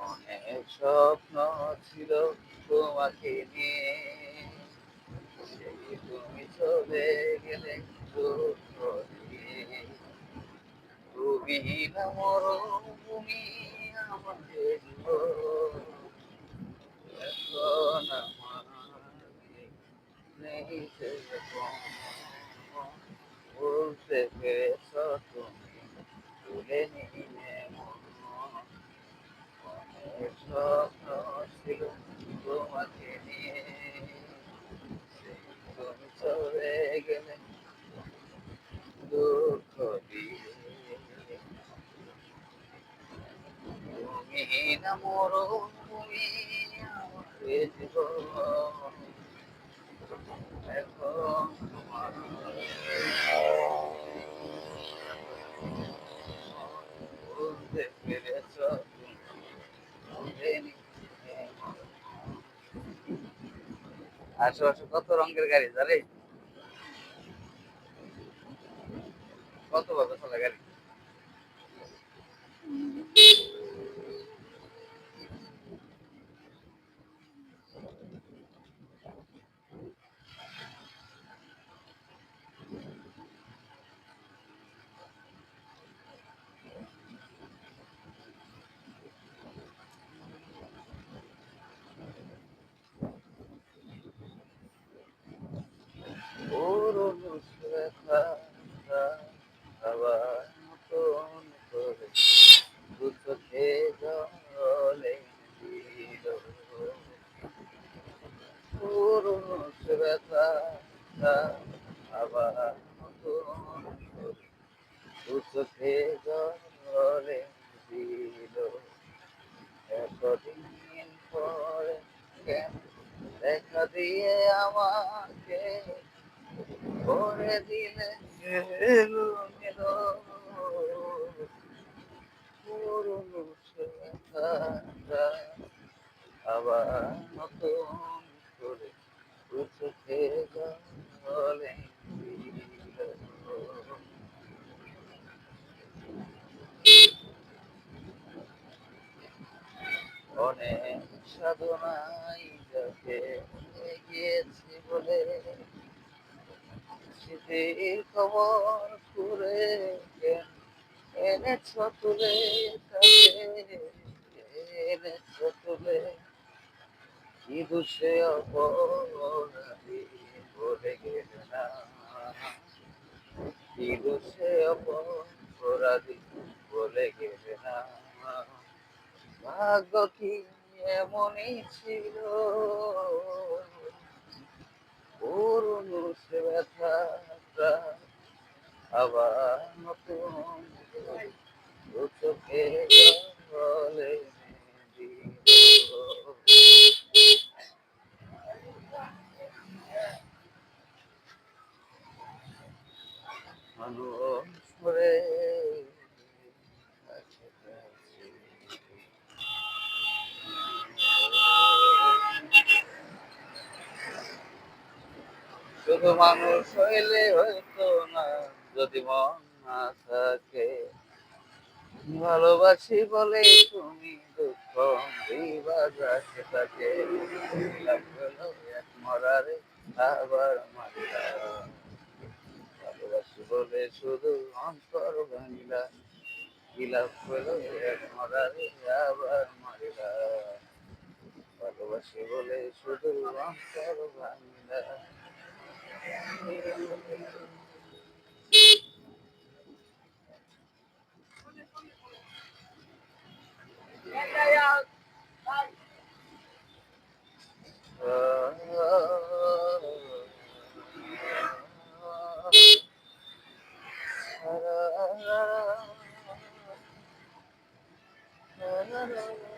অনেক স্বপ্ন ছিল তোমাকে নিয়ে সেই তুমি চলে গেলে দুঃখ দিয়ে তুমি না মরুভূমি আমাদের জীবন। এখন আমার নেই সে বলতে পেরেছ তুমি তুলে নিলে মন। স্বপ্ন ছিল তোমাকে নিয়ে তুমি চলে গেলে দুঃখ দিয়ে তুমি না মরুভূমি আমাদের জীবন এখন তোমার বলতে পেরেছ তুমি তুলে নিলে মন। আশেপাশে কত রঙের গাড়ি? জানে কত ভাবে চলে গাড়ি? ব্যথা আবার নতুন করে দু চোখে জলে পুরনো ব্যথা আবার নতুন করে দু চোখে জলে দিল এতদিন পরে দেখা দিয়ে আমাকে করে দিলে এলোমেলো পুরনো ব্যথাটা আবার নতুন করে দিল অনেক সাধনাই যাকে গিয়েছি বলে স্মৃতির খবর করে এনেছ তুলে এনেছ তুলে। কি দুষে অপরাধী বলে গেলে না কি দুষে অপরাধী বলে গেলে না ভাগ্য কি এমনই ছিল? পুরনো সে ব্যথাটা আবার নতুন চোখে জলে মানুষ করে শুধু মানুষ হইলে হইতো না। যদি মন না থাকে, ভালোবাসি বলে তুমি দুঃখ দিবার রাখে এক মরারে আবার মারিলা ভালোবাসি বলে শুধু অন্তর ভাঙিলা লাভ হলো এক মরারে আবার মারিলা ভালোবাসি বলে শুধু অন্তর ভাঙিলা la la la la